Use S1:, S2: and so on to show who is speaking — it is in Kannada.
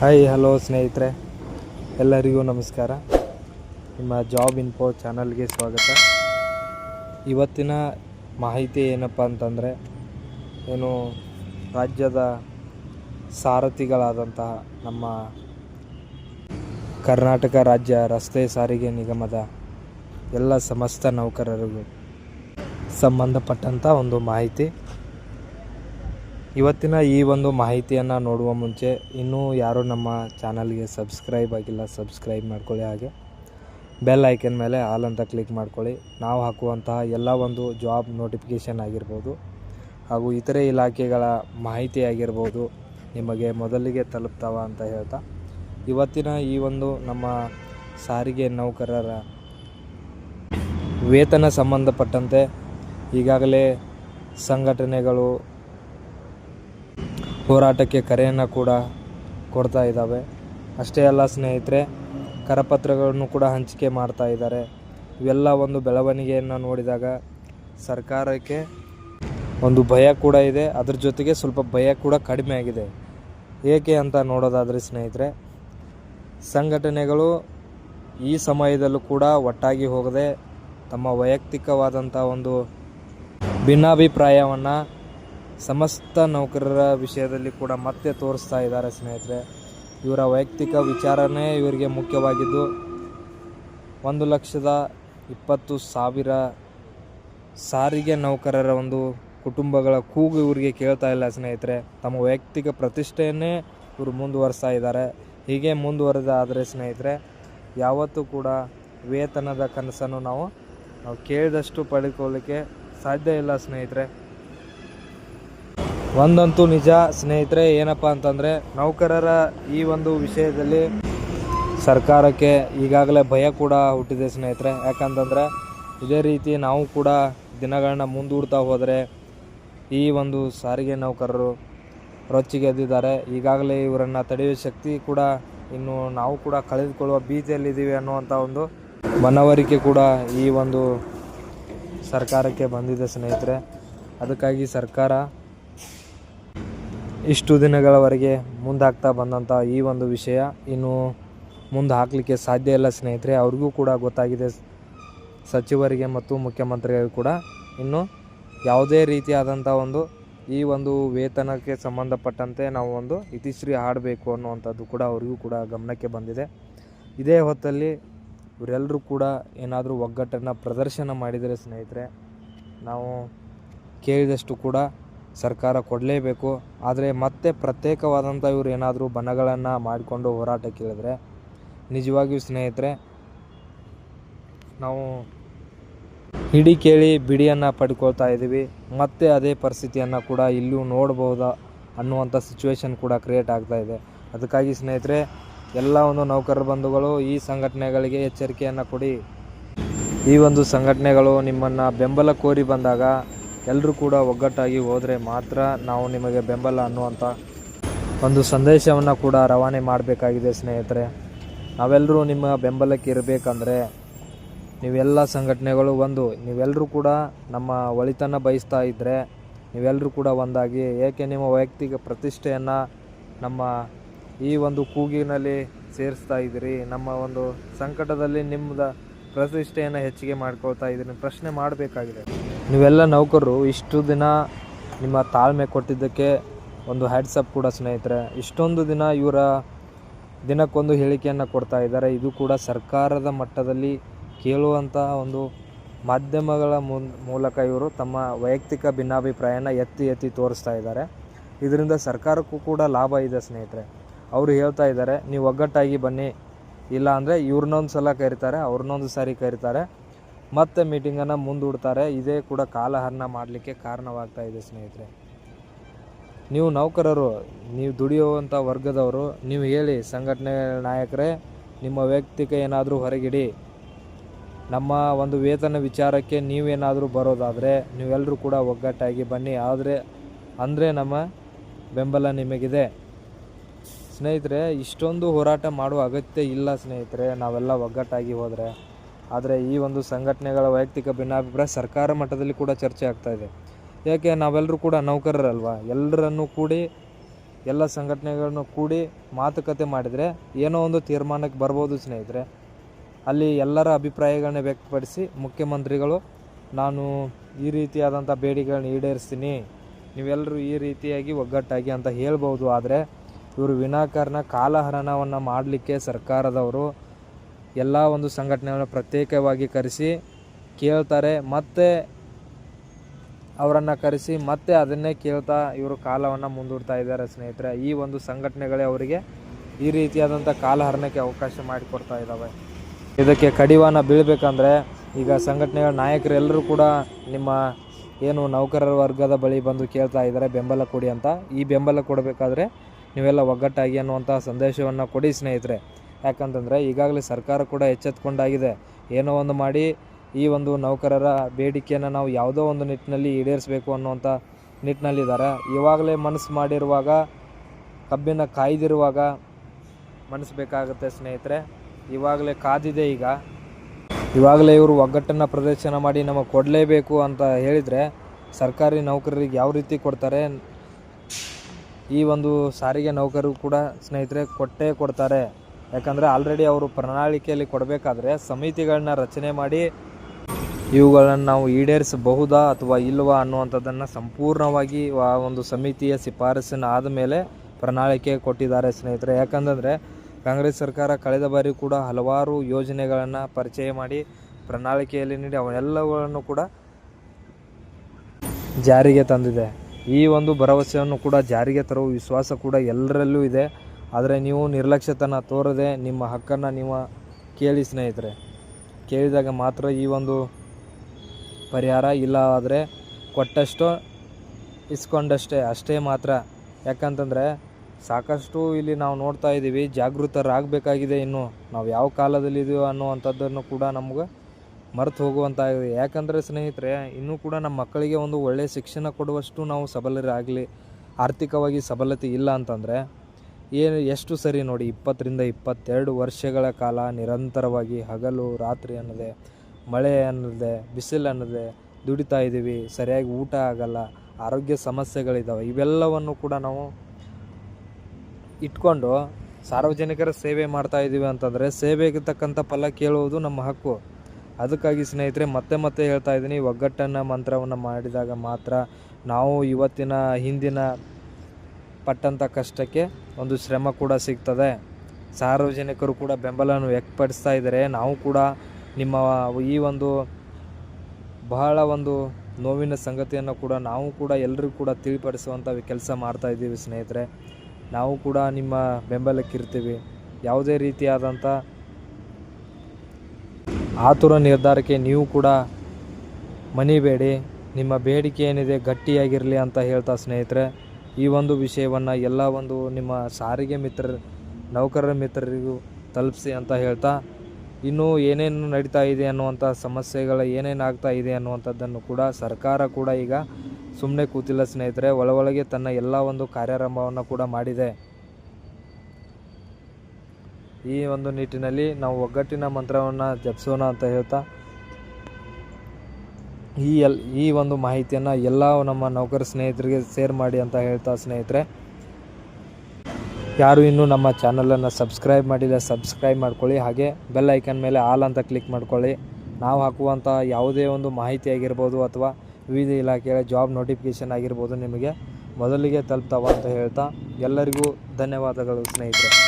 S1: ಹಾಯ್ ಹಲೋ ಸ್ನೇಹಿತರೆ. ಎಲ್ಲರಿಗೂ ನಮಸ್ಕಾರ. ನಿಮ್ಮ ಜಾಬ್ ಇನ್ಫೋ ಚಾನಲ್ಗೆ ಸ್ವಾಗತ. ಇವತ್ತಿನ ಮಾಹಿತಿ ಏನಪ್ಪ ಅಂತಂದರೆ, ಏನು ರಾಜ್ಯದ ಸಾರಥಿಗಳಾದಂತಹ ನಮ್ಮ ಕರ್ನಾಟಕ ರಾಜ್ಯ ರಸ್ತೆ ಸಾರಿಗೆ ನಿಗಮದ ಎಲ್ಲ ಸಮಸ್ತ ನೌಕರರಿಗೂ ಸಂಬಂಧಪಟ್ಟಂಥ ಒಂದು ಮಾಹಿತಿ. ಇವತ್ತಿನ ಈ ಒಂದು ಮಾಹಿತಿಯನ್ನು ನೋಡುವ ಮುಂಚೆ ಇನ್ನೂ ಯಾರು ನಮ್ಮ ಚಾನಲ್ಗೆ ಸಬ್ಸ್ಕ್ರೈಬ್ ಆಗಿಲ್ಲ, ಸಬ್ಸ್ಕ್ರೈಬ್ ಮಾಡ್ಕೊಳ್ಳಿ ಹಾಗೆ. ಬೆಲ್ ಐಕನ್ ಮೇಲೆ ಆಲ್ ಅಂತ ಕ್ಲಿಕ್ ಮಾಡ್ಕೊಳ್ಳಿ. ನಾವು ಹಾಕುವಂತಹ ಎಲ್ಲ ಒಂದು ಜಾಬ್ ನೋಟಿಫಿಕೇಷನ್ ಆಗಿರ್ಬೋದು ಹಾಗೂ ಇತರೆ ಇಲಾಖೆಗಳ ಮಾಹಿತಿ ಆಗಿರ್ಬೋದು ನಿಮಗೆ ಮೊದಲಿಗೆ ತಲುಪ್ತಾವ ಅಂತ ಹೇಳ್ತಾ, ಇವತ್ತಿನ ಈ ಒಂದು ನಮ್ಮ ಸಾರಿಗೆ ನೌಕರರ ವೇತನ ಸಂಬಂಧಪಟ್ಟಂತೆ ಈಗಾಗಲೇ ಸಂಘಟನೆಗಳು ಹೋರಾಟಕ್ಕೆ ಕರೆಯನ್ನು ಕೂಡ ಕೊಡ್ತಾ ಇದ್ದಾವೆ. ಅಷ್ಟೇ ಅಲ್ಲ ಸ್ನೇಹಿತರೆ, ಕರಪತ್ರಗಳನ್ನು ಕೂಡ ಹಂಚಿಕೆ ಮಾಡ್ತಾ ಇದ್ದಾರೆ. ಇವೆಲ್ಲ ಒಂದು ಬೆಳವಣಿಗೆಯನ್ನು ನೋಡಿದಾಗ ಸರ್ಕಾರಕ್ಕೆ ಒಂದು ಭಯ ಕೂಡ ಇದೆ. ಅದ್ರ ಜೊತೆಗೆ ಸ್ವಲ್ಪ ಭಯ ಕೂಡ ಕಡಿಮೆ ಆಗಿದೆ. ಏಕೆ ಅಂತ ನೋಡೋದಾದರೆ ಸ್ನೇಹಿತರೆ, ಸಂಘಟನೆಗಳು ಈ ಸಮಯದಲ್ಲೂ ಕೂಡ ಒಟ್ಟಾಗಿ ಹೋಗದೆ ತಮ್ಮ ವೈಯಕ್ತಿಕವಾದಂಥ ಒಂದು ಭಿನ್ನಾಭಿಪ್ರಾಯವನ್ನು ಸಮಸ್ತ ನೌಕರರ ವಿಷಯದಲ್ಲಿ ಕೂಡ ಮತ್ತೆ ತೋರಿಸ್ತಾ ಇದ್ದಾರೆ ಸ್ನೇಹಿತರೆ. ಇವರ ವೈಯಕ್ತಿಕ ವಿಚಾರನೇ ಇವರಿಗೆ ಮುಖ್ಯವಾಗಿದ್ದು, ಒಂದು ಲಕ್ಷದ ಇಪ್ಪತ್ತು ಸಾವಿರ ಸಾರಿಗೆ ನೌಕರರ ಒಂದು ಕುಟುಂಬಗಳ ಕೂಗು ಇವರಿಗೆ ಕೇಳ್ತಾ ಇಲ್ಲ ಸ್ನೇಹಿತರೆ. ತಮ್ಮ ವೈಯಕ್ತಿಕ ಪ್ರತಿಷ್ಠೆಯನ್ನೇ ಇವರು ಮುಂದುವರಿಸ್ತಾ ಇದ್ದಾರೆ. ಹೀಗೆ ಮುಂದುವರೆದ ಆದರೆ ಸ್ನೇಹಿತರೆ, ಯಾವತ್ತೂ ಕೂಡ ವೇತನದ ಕನಸನ್ನು ನಾವು ನಾವು ಕೇಳಿದಷ್ಟು ಪಡೆದುಕೊಳ್ಳಿಕ್ಕೆ ಸಾಧ್ಯ ಇಲ್ಲ ಸ್ನೇಹಿತರೆ. ಒಂದಂತೂ ನಿಜ ಸ್ನೇಹಿತರೆ, ಏನಪ್ಪ ಅಂತಂದರೆ ನೌಕರರ ಈ ಒಂದು ವಿಷಯದಲ್ಲಿ ಸರ್ಕಾರಕ್ಕೆ ಈಗಾಗಲೇ ಭಯ ಕೂಡ ಹುಟ್ಟಿದೆ ಸ್ನೇಹಿತರೆ. ಯಾಕಂತಂದರೆ ಇದೇ ರೀತಿ ನಾವು ಕೂಡ ದಿನಗಳನ್ನ ಮುಂದೂಡ್ತಾ ಹೋದರೆ ಈ ಒಂದು ಸಾರಿಗೆ ನೌಕರರು ರೊಚ್ಚಿಗೆದ್ದಿದ್ದಾರೆ ಈಗಾಗಲೇ ಇವರನ್ನು ತಡೆಯುವ ಶಕ್ತಿ ಕೂಡ ಇನ್ನು ನಾವು ಕೂಡ ಕಳೆದುಕೊಳ್ಳುವ ಭೀತಿಯಲ್ಲಿದ್ದೀವಿ ಅನ್ನುವಂಥ ಒಂದು ಮನವರಿಕೆ ಕೂಡ ಈ ಒಂದು ಸರ್ಕಾರಕ್ಕೆ ಬಂದಿದೆ ಸ್ನೇಹಿತರೆ. ಅದಕ್ಕಾಗಿ ಸರ್ಕಾರ ಇಷ್ಟು ದಿನಗಳವರೆಗೆ ಮುಂದಾಗ್ತಾ ಬಂದಂಥ ಈ ಒಂದು ವಿಷಯ ಇನ್ನು ಮುಂದೆ ಹಾಕಲಿಕ್ಕೆ ಸಾಧ್ಯ ಇಲ್ಲ ಸ್ನೇಹಿತರೆ, ಅವ್ರಿಗೂ ಕೂಡ ಗೊತ್ತಾಗಿದೆ. ಸಚಿವರಿಗೆ ಮತ್ತು ಮುಖ್ಯಮಂತ್ರಿಗಳಿಗೂ ಕೂಡ ಇನ್ನು ಯಾವುದೇ ರೀತಿಯಾದಂಥ ಒಂದು ಈ ಒಂದು ವೇತನಕ್ಕೆ ಸಂಬಂಧಪಟ್ಟಂತೆ ನಾವು ಒಂದು ಇತಿಶ್ರೀ ಹಾಡಬೇಕು ಅನ್ನುವಂಥದ್ದು ಕೂಡ ಅವರಿಗೂ ಕೂಡ ಗಮನಕ್ಕೆ ಬಂದಿದೆ. ಇದೇ ಹೊತ್ತಲ್ಲಿ ಇವರೆಲ್ಲರೂ ಕೂಡ ಏನಾದರೂ ಒಗ್ಗಟ್ಟನ್ನು ಪ್ರದರ್ಶನ ಮಾಡಿದರೆ ಸ್ನೇಹಿತರೆ, ನಾವು ಕೇಳಿದಷ್ಟು ಕೂಡ ಸರ್ಕಾರ ಕೊಡಲೇಬೇಕು, ಆದರೆ ಮತ್ತೆ ಪ್ರತ್ಯೇಕವಾದಂಥ ಇವರು ಏನಾದರೂ ಬಣಗಳನ್ನು ಮಾಡಿಕೊಂಡು ಹೋರಾಟ ಕೇಳಿದ್ರೆ ನಿಜವಾಗಿಯೂ ಸ್ನೇಹಿತರೆ, ನಾವು ಹಿಡಿ ಕೇಳಿ ಬಿಡಿಯನ್ನು ಪಡ್ಕೊಳ್ತಾ ಇದ್ದೀವಿ ಮತ್ತೆ ಅದೇ ಪರಿಸ್ಥಿತಿಯನ್ನು ಕೂಡ ಇಲ್ಲೂ ನೋಡ್ಬೋದಾ ಅನ್ನುವಂಥ ಸಿಚುವೇಶನ್ ಕೂಡ ಕ್ರಿಯೇಟ್ ಆಗ್ತಾ ಇದೆ. ಅದಕ್ಕಾಗಿ ಸ್ನೇಹಿತರೆ, ಎಲ್ಲ ಒಂದು ನೌಕರರ ಬಂಧುಗಳು ಈ ಸಂಘಟನೆಗಳಿಗೆ ಎಚ್ಚರಿಕೆಯನ್ನು ಕೊಡಿ. ಈ ಒಂದು ಸಂಘಟನೆಗಳು ನಿಮ್ಮನ್ನು ಬೆಂಬಲ ಕೋರಿ ಬಂದಾಗ ಎಲ್ಲರೂ ಕೂಡ ಒಗ್ಗಟ್ಟಾಗಿ ಹೋದರೆ ಮಾತ್ರ ನಾವು ನಿಮಗೆ ಬೆಂಬಲ ಅನ್ನುವಂಥ ಒಂದು ಸಂದೇಶವನ್ನು ಕೂಡ ರವಾನೆ ಮಾಡಬೇಕಾಗಿದೆ ಸ್ನೇಹಿತರೆ. ನಾವೆಲ್ಲರೂ ನಿಮ್ಮ ಬೆಂಬಲಕ್ಕೆ ಇರಬೇಕಂದ್ರೆ ನೀವೆಲ್ಲ ಸಂಘಟನೆಗಳು ಒಂದು ನೀವೆಲ್ಲರೂ ಕೂಡ ನಮ್ಮ ಒಳಿತನ್ನು ಬಯಸ್ತಾ ಇದ್ದರೆ ನೀವೆಲ್ಲರೂ ಕೂಡ ಒಂದಾಗಿ, ಏಕೆ ನಿಮ್ಮ ವೈಯಕ್ತಿಕ ಪ್ರತಿಷ್ಠೆಯನ್ನು ನಮ್ಮ ಈ ಒಂದು ಕೂಗಿನಲ್ಲಿ ಸೇರಿಸ್ತಾ ಇದ್ದೀರಿ? ನಮ್ಮ ಒಂದು ಸಂಕಟದಲ್ಲಿ ನಿಮ್ಮದ ಪ್ರತಿಷ್ಠೆಯನ್ನು ಹೆಚ್ಚಿಗೆ ಮಾಡ್ಕೊಳ್ತಾ ಇದ್ದೀರಿ ಪ್ರಶ್ನೆ ಮಾಡಬೇಕಾಗಿದೆ. ನೀವೆಲ್ಲ ನೌಕರರು, ಇಷ್ಟು ದಿನ ನಿಮ್ಮ ತಾಳ್ಮೆ ಕೊಟ್ಟಿದ್ದಕ್ಕೆ ಒಂದು ಹ್ಯಾಟ್ಸಪ್ ಕೂಡ ಸ್ನೇಹಿತರೆ. ಇಷ್ಟೊಂದು ದಿನ ಇವರ ದಿನಕ್ಕೊಂದು ಹೇಳಿಕೆಯನ್ನು ಕೊಡ್ತಾ ಇದ್ದಾರೆ. ಇದು ಕೂಡ ಸರ್ಕಾರದ ಮಟ್ಟದಲ್ಲಿ ಕೇಳುವಂತಹ ಒಂದು ಮಾಧ್ಯಮಗಳ ಮೂಲಕ ಇವರು ತಮ್ಮ ವೈಯಕ್ತಿಕ ಭಿನ್ನಾಭಿಪ್ರಾಯನ ಎತ್ತಿ ಎತ್ತಿ ತೋರಿಸ್ತಾ ಇದ್ದಾರೆ. ಇದರಿಂದ ಸರ್ಕಾರಕ್ಕೂ ಕೂಡ ಲಾಭ ಇದೆ ಸ್ನೇಹಿತರೆ. ಅವರು ಹೇಳ್ತಾ ಇದ್ದಾರೆ, ನೀವು ಒಗ್ಗಟ್ಟಾಗಿ ಬನ್ನಿ. ಇಲ್ಲ ಅಂದರೆ ಇವ್ರನ್ನೊಂದು ಸಲ ಕರೀತಾರೆ ಅವ್ರನ್ನೊಂದು ಸಾರಿ ಕರೀತಾರೆ. ಮತ್ತೆ ಮೀಟಿಂಗನ್ನು ಮುಂದೂಡ್ತಾರೆ. ಇದೇ ಕೂಡ ಕಾಲಹರಣ ಮಾಡಲಿಕ್ಕೆ ಕಾರಣವಾಗ್ತಾ ಇದೆ ಸ್ನೇಹಿತರೆ. ನೀವು ನೌಕರರು, ನೀವು ದುಡಿಯುವಂಥ ವರ್ಗದವರು, ನೀವು ಹೇಳಿ ಸಂಘಟನೆ ನಾಯಕರೇ, ನಿಮ್ಮ ವೈಯಕ್ತಿಕ ಏನಾದರೂ ಹೊರಗಿಡಿ. ನಮ್ಮ ಒಂದು ವೇತನ ವಿಚಾರಕ್ಕೆ ನೀವೇನಾದರೂ ಬರೋದಾದರೆ ನೀವೆಲ್ಲರೂ ಕೂಡ ಒಗ್ಗಟ್ಟಾಗಿ ಬನ್ನಿ. ಆದರೆ, ಅಂದರೆ ನಮ್ಮ ಬೆಂಬಲ ನಿಮಗಿದೆ. ಸ್ನೇಹಿತರೆ, ಇಷ್ಟೊಂದು ಹೋರಾಟ ಮಾಡುವ ಅಗತ್ಯ ಇಲ್ಲ ಸ್ನೇಹಿತರೆ. ನಾವೆಲ್ಲ ಒಗ್ಗಟ್ಟಾಗಿ ಹೋದರೆ ಆದರೆ ಈ ಒಂದು ಸಂಘಟನೆಗಳ ವೈಯಕ್ತಿಕ ಭಿನ್ನಾಭಿಪ್ರಾಯ ಸರ್ಕಾರ ಮಟ್ಟದಲ್ಲಿ ಕೂಡ ಚರ್ಚೆ ಆಗ್ತಾ ಇದೆ. ಯಾಕೆ? ನಾವೆಲ್ಲರೂ ಕೂಡ ನೌಕರರಲ್ವಾ? ಎಲ್ಲರನ್ನು ಕೂಡಿ, ಎಲ್ಲ ಸಂಘಟನೆಗಳನ್ನು ಕೂಡಿ ಮಾತುಕತೆ ಮಾಡಿದರೆ, ಏನೋ ಒಂದು ತೀರ್ಮಾನಕ್ಕೆ ಬರ್ಬೋದು ಸ್ನೇಹಿತರೆ. ಅಲ್ಲಿ ಎಲ್ಲರ ಅಭಿಪ್ರಾಯಗಳನ್ನ ವ್ಯಕ್ತಪಡಿಸಿ ಮುಖ್ಯಮಂತ್ರಿಗಳು, ನಾನು ಈ ರೀತಿಯಾದಂಥ ಬೇಡಿಕೆಗಳನ್ನ ಈಡೇರಿಸ್ತೀನಿ. ನೀವೆಲ್ಲರೂ ಈ ರೀತಿಯಾಗಿ ಒಗ್ಗಟ್ಟಾಗಿ ಅಂತ ಹೇಳ್ಬೋದು. ಆದರೆ ಇವರು ವಿನಾಕಾರಣ ಕಾಲಹರಣವನ್ನು ಮಾಡಲಿಕ್ಕೆ ಸರ್ಕಾರದವರು ಎಲ್ಲ ಒಂದು ಸಂಘಟನೆಗಳನ್ನ ಪ್ರತ್ಯೇಕವಾಗಿ ಕರೆಸಿ ಕೇಳ್ತಾರೆ, ಮತ್ತೆ ಅವರನ್ನು ಕರೆಸಿ ಮತ್ತೆ ಅದನ್ನೇ ಕೇಳ್ತಾ ಇವರು ಕಾಲವನ್ನು ಮುಂದೂಡ್ತಾ ಇದ್ದಾರೆ ಸ್ನೇಹಿತರೆ. ಈ ಒಂದು ಸಂಘಟನೆಗಳೇ ಅವರಿಗೆ ಈ ರೀತಿಯಾದಂಥ ಕಾಲಹರಣಕ್ಕೆ ಅವಕಾಶ ಮಾಡಿಕೊಡ್ತಾ ಇದ್ದಾವೆ ಇದಕ್ಕೆ ಕಡಿವಾಣ ಬೀಳಬೇಕಂದ್ರೆ ಈಗ ಸಂಘಟನೆಗಳ ನಾಯಕರೆಲ್ಲರೂ ಕೂಡ ನಿಮ್ಮ ಏನು ನೌಕರರ ವರ್ಗದ ಬಳಿ ಬಂದು ಕೇಳ್ತಾ ಇದ್ದಾರೆ ಬೆಂಬಲ ಕೊಡಿ ಅಂತ. ಈ ಬೆಂಬಲ ಕೊಡಬೇಕಾದ್ರೆ ನೀವೆಲ್ಲ ಒಗ್ಗಟ್ಟಾಗಿ ಅನ್ನುವಂಥ ಸಂದೇಶವನ್ನು ಕೊಡಿ ಸ್ನೇಹಿತರೆ. ಯಾಕಂತಂದರೆ ಈಗಾಗಲೇ ಸರ್ಕಾರ ಕೂಡ ಎಚ್ಚೆತ್ಕೊಂಡಾಗಿದೆ. ಏನೋ ಒಂದು ಮಾಡಿ ಈ ಒಂದು ನೌಕರರ ಬೇಡಿಕೆಯನ್ನು ನಾವು ಯಾವುದೋ ಒಂದು ನಿಟ್ಟಿನಲ್ಲಿ ಈಡೇರಿಸಬೇಕು ಅನ್ನುವಂಥ ನಿಟ್ಟಿನಲ್ಲಿದ್ದಾರೆ. ಇವಾಗಲೇ ಮನಸ್ಸು ಮಾಡಿರುವಾಗ, ಕಬ್ಬಿನ ಕಾಯ್ದಿರುವಾಗ ಮನಸ್ಸು ಬೇಕಾಗುತ್ತೆ ಸ್ನೇಹಿತರೆ. ಇವಾಗಲೇ ಕಾದಿದೆ ಈಗ. ಇವಾಗಲೇ ಇವರು ಒಗ್ಗಟ್ಟನ್ನು ಪ್ರದರ್ಶನ ಮಾಡಿ ನಮಗೆ ಕೊಡಲೇಬೇಕು ಅಂತ ಹೇಳಿದರೆ ಸರ್ಕಾರಿ ನೌಕರರಿಗೆ ಯಾವ ರೀತಿ ಕೊಡ್ತಾರೆ? ಈ ಒಂದು ಸಾರಿಗೆ ನೌಕರರು ಕೂಡ ಸ್ನೇಹಿತರೆ ಕೊಟ್ಟೇ ಕೊಡ್ತಾರೆ. ಯಾಕಂದರೆ ಆಲ್ರೆಡಿ ಅವರು ಪ್ರಣಾಳಿಕೆಯಲ್ಲಿ ಕೊಡಬೇಕಾದ್ರೆ ಸಮಿತಿಗಳನ್ನ ರಚನೆ ಮಾಡಿ ಇವುಗಳನ್ನು ನಾವು ಈಡೇರಿಸಬಹುದಾ ಅಥವಾ ಇಲ್ವಾ ಅನ್ನುವಂಥದ್ದನ್ನು ಸಂಪೂರ್ಣವಾಗಿ ಆ ಒಂದು ಸಮಿತಿಯ ಶಿಫಾರಸಿನ ಆದಮೇಲೆ ಪ್ರಣಾಳಿಕೆ ಕೊಟ್ಟಿದ್ದಾರೆ ಸ್ನೇಹಿತರೆ. ಯಾಕಂತಂದರೆ ಕಾಂಗ್ರೆಸ್ ಸರ್ಕಾರ ಕಳೆದ ಬಾರಿ ಕೂಡ ಹಲವಾರು ಯೋಜನೆಗಳನ್ನು ಪರಿಚಯ ಮಾಡಿ ಪ್ರಣಾಳಿಕೆಯಲ್ಲಿ ನೀಡಿ ಅವೆಲ್ಲಗಳನ್ನು ಕೂಡ ಜಾರಿಗೆ ತಂದಿದೆ. ಈ ಒಂದು ಭರವಸೆಯನ್ನು ಕೂಡ ಜಾರಿಗೆ ತರುವ ವಿಶ್ವಾಸ ಕೂಡ ಎಲ್ಲರಲ್ಲೂ ಇದೆ. ಆದರೆ ನೀವು ನಿರ್ಲಕ್ಷ್ಯತನ ತೋರದೆ ನಿಮ್ಮ ಹಕ್ಕನ್ನು ನೀವು ಕೇಳಿ ಸ್ನೇಹಿತರೆ. ಕೇಳಿದಾಗ ಮಾತ್ರ ಈ ಒಂದು ಪರಿಹಾರ ಇಲ್ಲ ಆದರೆ ಕೊಟ್ಟಷ್ಟು ಇಸ್ಕೊಂಡಷ್ಟೇ, ಅಷ್ಟೇ ಮಾತ್ರ. ಯಾಕಂತಂದರೆ ಸಾಕಷ್ಟು ಇಲ್ಲಿ ನಾವು ನೋಡ್ತಾ ಇದ್ದೀವಿ, ಜಾಗೃತರಾಗಬೇಕಾಗಿದೆ ಇನ್ನು. ನಾವು ಯಾವ ಕಾಲದಲ್ಲಿ ಇದೀವೋ ಅನ್ನುವಂಥದ್ದನ್ನು ಕೂಡ ನಮ್ಗೆ ಮರೆತು ಹೋಗುವಂತಾಗಿದೆ. ಯಾಕಂದರೆ ಸ್ನೇಹಿತರೆ, ಇನ್ನೂ ಕೂಡ ನಮ್ಮ ಮಕ್ಕಳಿಗೆ ಒಂದು ಒಳ್ಳೆಯ ಶಿಕ್ಷಣ ಕೊಡುವಷ್ಟು ನಾವು ಸಬಲರಾಗಲಿ, ಆರ್ಥಿಕವಾಗಿ ಸಬಲತೆ ಇಲ್ಲ ಅಂತಂದರೆ ಏನು, ಎಷ್ಟು ಸರಿ ನೋಡಿ, ಇಪ್ಪತ್ತರಿಂದ ಇಪ್ಪತ್ತೆರಡು ವರ್ಷಗಳ ಕಾಲ ನಿರಂತರವಾಗಿ ಹಗಲು, ರಾತ್ರಿ ಅನ್ನದೆ, ಮಳೆ ಅನ್ನದೆ, ಬಿಸಿಲು ಅನ್ನದೆ ದುಡಿತಾ ಇದ್ದೀವಿ. ಸರಿಯಾಗಿ ಊಟ ಆಗಲ್ಲ, ಆರೋಗ್ಯ ಸಮಸ್ಯೆಗಳಿದ್ದಾವೆ ಇವೆಲ್ಲವನ್ನು ಕೂಡ ನಾವು ಇಟ್ಕೊಂಡು ಸಾರ್ವಜನಿಕರ ಸೇವೆ ಮಾಡ್ತಾ ಇದ್ದೀವಿ ಅಂತಂದರೆ, ಸೇವೆಗೆ ತಕ್ಕಂಥ ಫಲ ಕೇಳುವುದು ನಮ್ಮ ಹಕ್ಕು. ಅದಕ್ಕಾಗಿ ಸ್ನೇಹಿತರೆ, ಮತ್ತೆ ಮತ್ತೆ ಹೇಳ್ತಾ ಇದ್ದೀನಿ, ಒಗ್ಗಟ್ಟನ್ನು, ಮಂತ್ರವನ್ನು ಮಾಡಿದಾಗ ಮಾತ್ರ ನಾವು ಇವತ್ತಿನ, ಹಿಂದಿನ ಪಟ್ಟಂಥ ಕಷ್ಟಕ್ಕೆ ಒಂದು ಶ್ರಮ ಕೂಡ ಸಿಗ್ತದೆ. ಸಾರ್ವಜನಿಕರು ಕೂಡ ಬೆಂಬಲವನ್ನು ವ್ಯಕ್ತಪಡಿಸ್ತಾ ಇದ್ದಾರೆ. ನಾವು ಕೂಡ ನಿಮ್ಮ ಈ ಒಂದು ಬಹಳ ಒಂದು ನೋವಿನ ಸಂಗತಿಯನ್ನು ಕೂಡ ನಾವು ಕೂಡ ಎಲ್ಲರಿಗೂ ಕೂಡ ತಿಳಿಪಡಿಸುವಂಥ ಕೆಲಸ ಮಾಡ್ತಾ ಇದ್ದೀವಿ ಸ್ನೇಹಿತರೆ. ನಾವು ಕೂಡ ನಿಮ್ಮ ಬೆಂಬಲಕ್ಕಿರ್ತೀವಿ. ಯಾವುದೇ ರೀತಿಯಾದಂಥ ಆತುರ ನಿರ್ಧಾರಕ್ಕೆ ನೀವು ಕೂಡ ಮನಿಬೇಡಿ. ನಿಮ್ಮ ಬೇಡಿಕೆ ಏನಿದೆ ಗಟ್ಟಿಯಾಗಿರಲಿ ಅಂತ ಹೇಳ್ತಾ ಸ್ನೇಹಿತರೆ. ಈ ಒಂದು ವಿಷಯವನ್ನು ಎಲ್ಲ ಒಂದು ನಿಮ್ಮ ಸಾರಿಗೆ ಮಿತ್ರ, ನೌಕರರ ಮಿತ್ರರಿಗೂ ತಲುಪಿಸಿ ಅಂತ ಹೇಳ್ತಾ, ಇನ್ನೂ ಏನೇನು ನಡೀತಾ ಇದೆ ಅನ್ನುವಂಥ ಸಮಸ್ಯೆಗಳು ಏನೇನು ಆಗ್ತಾ ಇದೆ ಅನ್ನುವಂಥದ್ದನ್ನು ಕೂಡ ಸರ್ಕಾರ ಕೂಡ ಈಗ ಸುಮ್ಮನೆ ಕೂತಿಲ್ಲ ಸ್ನೇಹಿತರೆ ಒಳಗೆ ತನ್ನ ಎಲ್ಲ ಒಂದು ಕಾರ್ಯಾರಂಭವನ್ನು ಕೂಡ ಮಾಡಿದೆ. ಈ ಒಂದು ನಿಟ್ಟಿನಲ್ಲಿ ನಾವು ಒಗ್ಗಟ್ಟಿನ ಮಂತ್ರವನ್ನು ಜಪಿಸೋಣ ಅಂತ ಹೇಳ್ತಾ ಈ ಎಲ್, ಈ ಒಂದು ಮಾಹಿತಿಯನ್ನು ಎಲ್ಲ ನಮ್ಮ ನೌಕರ ಸ್ನೇಹಿತರಿಗೆ ಶೇರ್ ಮಾಡಿ ಅಂತ ಹೇಳ್ತಾ ಸ್ನೇಹಿತರೆ. ಯಾರು ಇನ್ನೂ ನಮ್ಮ ಚಾನಲನ್ನು ಸಬ್ಸ್ಕ್ರೈಬ್ ಮಾಡಿಲ್ಲ ಸಬ್ಸ್ಕ್ರೈಬ್ ಮಾಡ್ಕೊಳ್ಳಿ. ಹಾಗೆ ಬೆಲ್ ಐಕನ್ ಮೇಲೆ ಆಲ್ ಅಂತ ಕ್ಲಿಕ್ ಮಾಡ್ಕೊಳ್ಳಿ. ನಾವು ಹಾಕುವಂಥ ಯಾವುದೇ ಒಂದು ಮಾಹಿತಿ ಆಗಿರ್ಬೋದು ಅಥವಾ ವಿವಿಧ ಇಲಾಖೆಯ ಜಾಬ್ ನೋಟಿಫಿಕೇಷನ್ ಆಗಿರ್ಬೋದು ನಿಮಗೆ ಮೊದಲಿಗೆ ತಲುಪ್ತಾವ ಅಂತ ಹೇಳ್ತಾ ಎಲ್ಲರಿಗೂ ಧನ್ಯವಾದಗಳು ಸ್ನೇಹಿತರೆ.